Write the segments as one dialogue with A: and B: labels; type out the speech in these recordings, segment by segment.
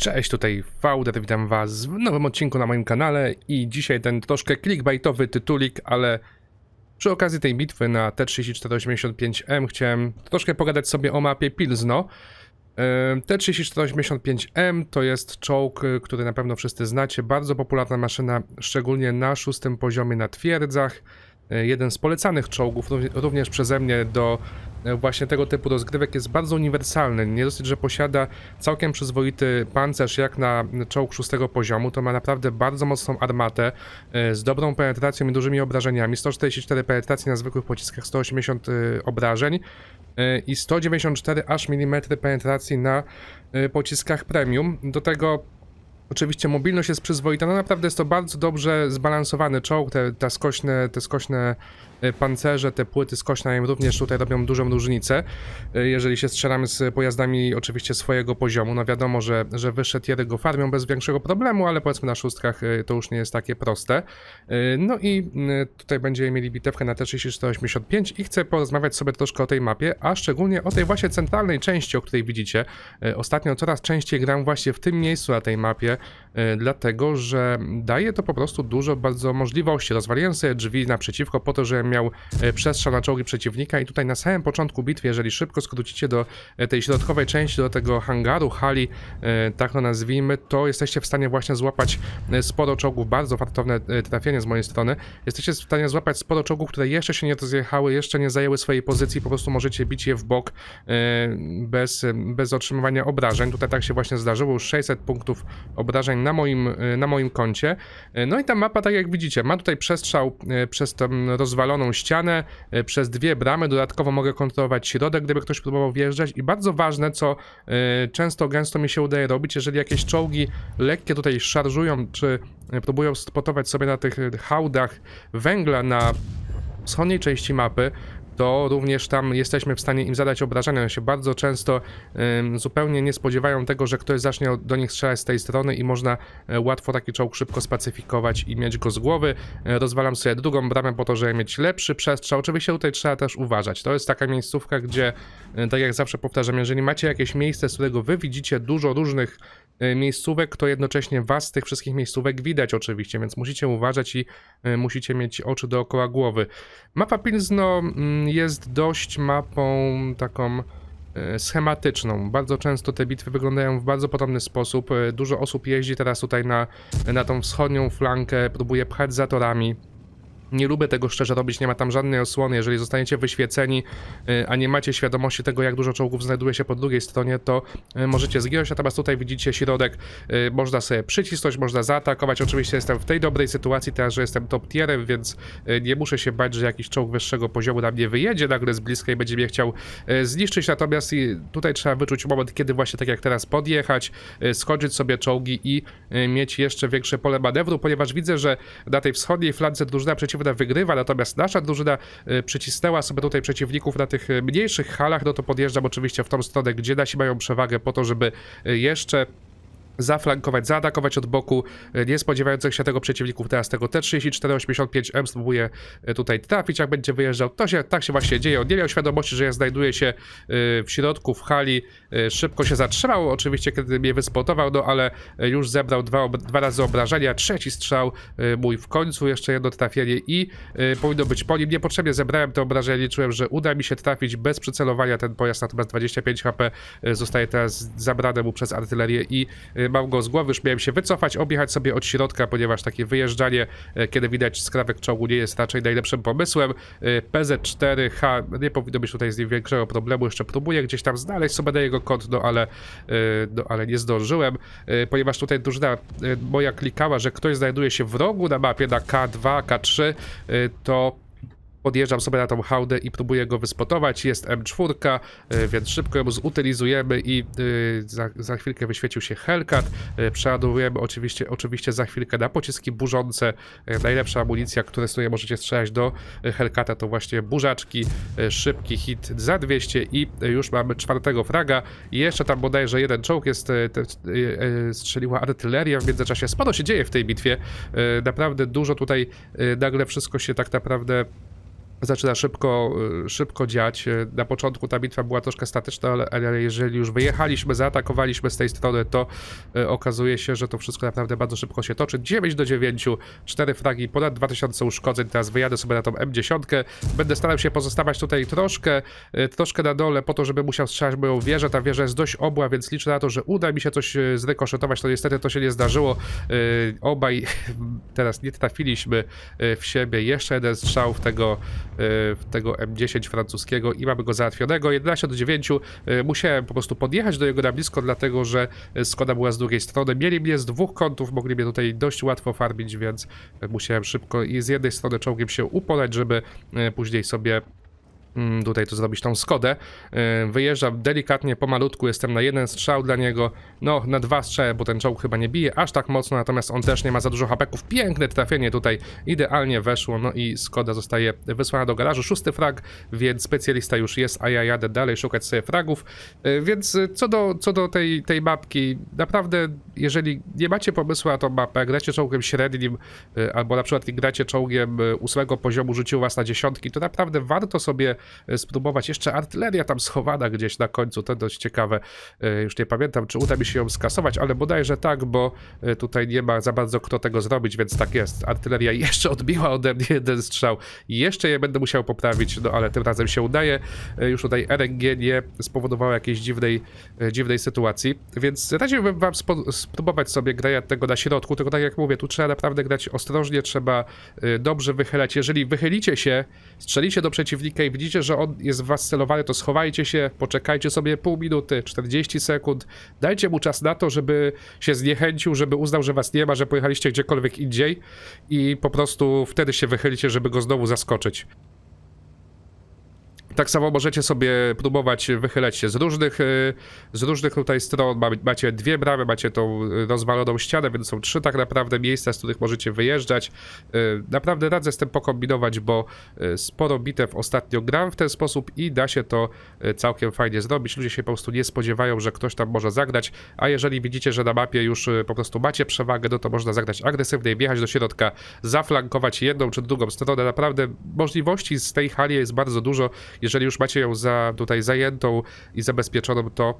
A: Cześć, tutaj Fauder, witam was w nowym odcinku na moim kanale i dzisiaj ten troszkę clickbaitowy tytulik, ale przy okazji tej bitwy na T-3485M chciałem troszkę pogadać sobie o mapie Pilzno. E, T-3485M to jest czołg, który na pewno wszyscy znacie, bardzo popularna maszyna, szczególnie na szóstym poziomie na twierdzach. E, Jeden z polecanych czołgów, równie- również przeze mnie do e, właśnie tego typu rozgrywek jest bardzo uniwersalny. Nie dosyć, że posiada całkiem przyzwoity pancerz jak na czołg szóstego poziomu, to ma naprawdę bardzo mocną armatę e, z dobrą penetracją i dużymi obrażeniami. 144 penetracji na zwykłych pociskach, 180 e, obrażeń i 194 aż milimetry penetracji na pociskach premium. Do tego Oczywiście mobilność jest przyzwoita, no naprawdę jest to bardzo dobrze zbalansowany czołg, te, te, skośne, te skośne e, pancerze, te płyty skośne im również tutaj robią dużą różnicę, e, jeżeli się strzelamy z pojazdami oczywiście swojego poziomu, no wiadomo, że, że wyższe tiery go farmią bez większego problemu, ale powiedzmy na szóstkach e, to już nie jest takie proste. No i tutaj będziemy mieli bitewkę na T-3485 i chcę porozmawiać sobie troszkę o tej mapie, a szczególnie o tej właśnie centralnej części, o której widzicie. Ostatnio coraz częściej gram właśnie w tym miejscu na tej mapie, dlatego że daje to po prostu dużo bardzo możliwości. Rozwaliłem sobie drzwi naprzeciwko po to, żebym miał e, przestrzał na czołgi przeciwnika i tutaj na samym początku bitwy, jeżeli szybko skrócicie do e, tej środkowej części, do tego hangaru, hali, tak to nazwijmy, to jesteście w stanie właśnie złapać sporo czołgów, bardzo fartowne trafienie z mojej strony. Jesteście w stanie złapać sporo czołgów, które jeszcze się nie rozjechały, jeszcze nie zajęły swojej pozycji, po prostu możecie bić je w bok bez, bez otrzymywania obrażeń. Tutaj tak się właśnie zdarzyło, już 600 punktów obrażeń na moim, e, na moim koncie. E, No i ta mapa, tak jak widzicie, ma tutaj przestrzał e, przez tę rozwaloną ścianę, przez dwie bramy, dodatkowo mogę kontrolować środek, gdyby ktoś próbował wjeżdżać i bardzo ważne, co często, gęsto mi się udaje robić, jeżeli jakieś czołgi lekkie tutaj szarżują, czy próbują spotować sobie na tych hałdach węgla na wschodniej części mapy, to również tam jesteśmy w stanie im zadać obrażenia. One się bardzo często zupełnie nie spodziewają tego, że ktoś zacznie do nich strzelać z tej strony i można e, łatwo taki czołg szybko spacyfikować i mieć go z głowy. E, rozwalam sobie drugą bramę po to, żeby mieć lepszy przestrzał. Oczywiście tutaj trzeba też uważać. To jest taka miejscówka, gdzie, e, tak jak zawsze powtarzam, jeżeli macie jakieś miejsce, z którego wy widzicie dużo różnych miejscówek, to jednocześnie was z tych wszystkich miejscówek widać oczywiście, więc musicie uważać i e, musicie mieć oczy dookoła głowy. Mapa Pilzno mm, jest dość mapą taką e, schematyczną. Bardzo często te bitwy wyglądają w bardzo podobny sposób. E, Dużo osób jeździ teraz tutaj na, na tą wschodnią flankę, próbuje pchać za torami. Nie lubię tego szczerze robić, nie ma tam żadnej osłony. Jeżeli zostaniecie wyświeceni, y, a nie macie świadomości tego, jak dużo czołgów znajduje się po drugiej stronie, to y, możecie zginąć. Natomiast tutaj widzicie środek, y, można sobie przycisnąć, można zaatakować. Oczywiście jestem w tej dobrej sytuacji teraz, że jestem top tierem, więc nie muszę się bać, że jakiś czołg wyższego poziomu na mnie wyjedzie nagle z bliska i będzie mnie chciał zniszczyć. Natomiast tutaj trzeba wyczuć moment, kiedy właśnie tak jak teraz podjechać, skończyć sobie czołgi i mieć jeszcze większe pole manewru, ponieważ widzę, że na tej wschodniej flance drużyna przeciwna wygrywa, natomiast nasza drużyna y, przycisnęła sobie tutaj przeciwników na tych y, mniejszych halach, no to podjeżdżam oczywiście w tą stronę, gdzie nasi mają przewagę po to, żeby y, jeszcze zaflankować, zaatakować od boku e, nie spodziewających się tego przeciwników. Teraz tego T-34-85M spróbuję e, tutaj trafić, jak będzie wyjeżdżał. To się, tak się właśnie dzieje. On nie miał świadomości, że ja znajduję się e, w środku, w hali. Szybko się zatrzymał, oczywiście, kiedy mnie wyspotował, no ale już zebrał dwa, dwa razy obrażenia. Trzeci strzał mój w końcu, jeszcze jedno trafienie i powinno być po nim. Niepotrzebnie zebrałem te obrażenia, liczyłem, że uda mi się trafić bez przycelowania ten pojazd, natomiast 25 HP zostaje teraz zabrane mu przez artylerię i mam go z głowy, już miałem się wycofać, objechać sobie od środka, ponieważ takie wyjeżdżanie, e, kiedy widać skrawek czołgu nie jest raczej najlepszym pomysłem. E, PZ4H, nie powinno być tutaj z nim większego problemu, jeszcze próbuję gdzieś tam znaleźć sobie na jego kod, no ale, e, no, ale nie zdążyłem, ponieważ tutaj drużyna moja klikała, że ktoś znajduje się w rogu na mapie na K2, K3, e, to Podjeżdżam sobie na tą hałdę i próbuję go wyspotować. Jest M4, y, więc szybko ją zutylizujemy i y, za, za chwilkę wyświecił się Hellcat. Y, Przeładowujemy oczywiście, oczywiście za chwilkę na pociski burzące. Najlepsza amunicja, które której możecie strzelać do Hellcata to właśnie burzaczki, szybki hit za 200 i już mamy czwartego fraga. I jeszcze tam bodajże jeden czołg jest, strzeliła artyleria w międzyczasie. Sporo się dzieje w tej bitwie. Naprawdę dużo tutaj nagle wszystko się tak naprawdę zaczyna szybko, y, szybko dziać. Y, Na początku ta bitwa była troszkę statyczna, ale, ale jeżeli już wyjechaliśmy, zaatakowaliśmy z tej strony, to y, okazuje się, że to wszystko naprawdę bardzo szybko się toczy. 9 do 9, 4 fragi, ponad 2000 uszkodzeń. Teraz wyjadę sobie na tą M10. Będę starał się pozostawać tutaj troszkę, troszkę na dole, po to, żeby musiał strzelać moją wieżę. Ta wieża jest dość obła, więc liczę na to, że uda mi się coś zrykoszetować. To niestety to się nie zdarzyło. Obaj teraz nie trafiliśmy w siebie. Jeszcze jeden strzał w tego, tego M10 francuskiego i mamy go załatwionego. 11 do 9. Y, Musiałem po prostu podjechać do jego na blisko, dlatego że y, Skoda była z drugiej strony. Mieli mnie z dwóch kątów, mogli mnie tutaj dość łatwo farmić, więc y, musiałem szybko i z jednej strony czołgiem się upolać, żeby y, później sobie tutaj to zrobić tą Skodę. Yy, Wyjeżdżam delikatnie, pomalutku, jestem na jeden strzał dla niego, no na dwa strzały, bo ten czołg chyba nie bije aż tak mocno, natomiast on też nie ma za dużo hapeków. Piękne trafienie tutaj, idealnie weszło, no i Skoda zostaje wysłana do garażu. Szósty frag, więc specjalista już jest, a ja jadę dalej szukać sobie fragów. Yy, Więc yy, co do, co do tej, tej mapki, naprawdę, jeżeli nie macie pomysłu na tą mapę, gracie czołgiem średnim, albo na przykład gracie czołgiem ósmego poziomu, rzucił was na dziesiątki, to naprawdę warto sobie e, spróbować. Jeszcze artyleria tam schowana gdzieś na końcu, to dość ciekawe. E, Już nie pamiętam, czy uda mi się ją skasować, ale bodajże tak, bo e, tutaj nie ma za bardzo kto tego zrobić, więc tak jest. Artyleria jeszcze odbiła ode mnie jeden strzał. Jeszcze je będę musiał poprawić, no ale tym razem się udaje. E, Już tutaj RNG nie spowodowało jakiejś dziwnej, e, dziwnej sytuacji, więc radziłbym wam spróbować sobie grać tego na środku, tylko tak jak mówię, tu trzeba naprawdę grać ostrożnie, trzeba e, dobrze wychylać. Jeżeli wychylicie się, strzelicie do przeciwnika i widzicie, że on jest w was celowany, to schowajcie się, poczekajcie sobie pół minuty, 40 sekund, dajcie mu czas na to, żeby się zniechęcił, żeby uznał, że was nie ma, że pojechaliście gdziekolwiek indziej i po prostu wtedy się wychylicie, żeby go znowu zaskoczyć. Tak samo możecie sobie próbować wychylać się z różnych, y, z różnych tutaj stron. Ma- Macie dwie bramy, macie tą y, rozwaloną ścianę, więc są trzy tak naprawdę miejsca, z których możecie wyjeżdżać. Y, Naprawdę radzę z tym pokombinować, bo sporo bitew ostatnio gram w ten sposób i da się to całkiem fajnie zrobić. Ludzie się po prostu nie spodziewają, że ktoś tam może zagrać, a jeżeli widzicie, że na mapie już po prostu macie przewagę, no to można zagrać agresywnie, wjechać do środka, zaflankować jedną czy drugą stronę. Naprawdę możliwości z tej hali jest bardzo dużo. Już macie ją za, tutaj zajętą i zabezpieczoną, to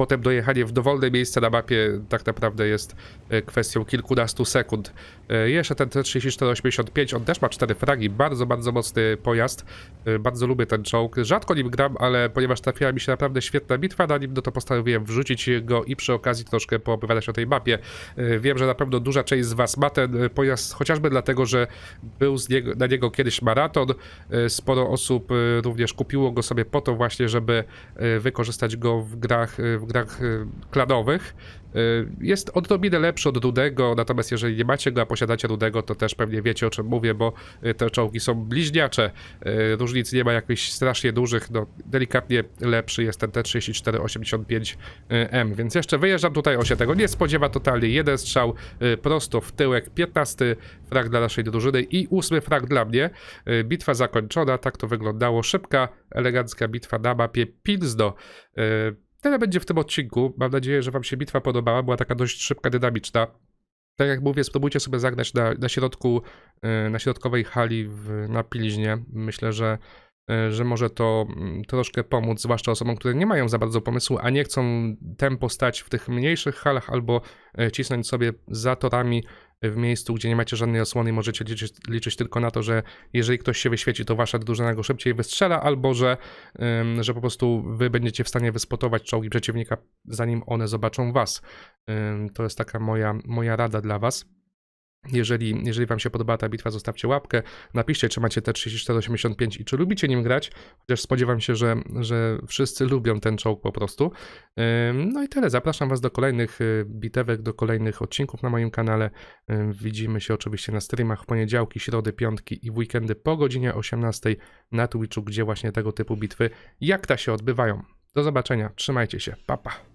A: potem dojechanie w dowolne miejsce na mapie tak naprawdę jest e, kwestią kilkunastu sekund. E, Jeszcze ten T-3485, on też ma 4 fragi, bardzo, bardzo mocny pojazd. E, Bardzo lubię ten czołg. Rzadko nim gram, ale ponieważ trafiła mi się naprawdę świetna bitwa na nim, no to postanowiłem wrzucić go i przy okazji troszkę poopowiadać o tej mapie. Wiem, że na pewno duża część z was ma ten pojazd, chociażby dlatego, że był niego, na niego kiedyś maraton. Sporo osób również kupiło go sobie po to właśnie, żeby wykorzystać go w grach, w grach e, klanowych. E, Jest odrobinę lepszy od Rudego, natomiast jeżeli nie macie go, a posiadacie Rudego, to też pewnie wiecie o czym mówię, bo e, te czołgi są bliźniacze. Różnic nie ma jakichś strasznie dużych, no delikatnie lepszy jest ten T-3485M, więc jeszcze wyjeżdżam tutaj, on się tego nie spodziewa totalnie. Jeden strzał prosto w tyłek, 15 frag dla naszej drużyny i ósmy frag dla mnie. Bitwa zakończona, tak to wyglądało. Szybka, elegancka bitwa na mapie Pilsno. Tyle będzie w tym odcinku. Mam nadzieję, że Wam się bitwa podobała. Była taka dość szybka, dynamiczna. Tak jak mówię, spróbujcie sobie zagrać na, na środku, e, na środkowej hali w, na Pilźnie. Myślę, że, e, że może to mm, troszkę pomóc, zwłaszcza osobom, które nie mają za bardzo pomysłu, a nie chcą tempo stać w tych mniejszych halach albo e, cisnąć sobie za torami w miejscu, gdzie nie macie żadnej osłony możecie liczyć, liczyć tylko na to, że jeżeli ktoś się wyświeci, to wasza drużyna go szybciej wystrzela, albo że, że po prostu wy będziecie w stanie wyspotować czołgi przeciwnika, zanim one zobaczą was. To jest taka moja, moja rada dla was. Jeżeli, jeżeli Wam się podobała ta bitwa, zostawcie łapkę. Napiszcie, czy macie te 3485 i czy lubicie nim grać. Chociaż spodziewam się, że, że wszyscy lubią ten czołg po prostu. No i tyle. Zapraszam Was do kolejnych y, bitewek, do kolejnych odcinków na moim kanale. Widzimy się oczywiście na streamach w poniedziałki, środy, piątki i w weekendy po godzinie 18 na Twitchu, gdzie właśnie tego typu bitwy jak ta się odbywają. Do zobaczenia. Trzymajcie się. Pa, pa.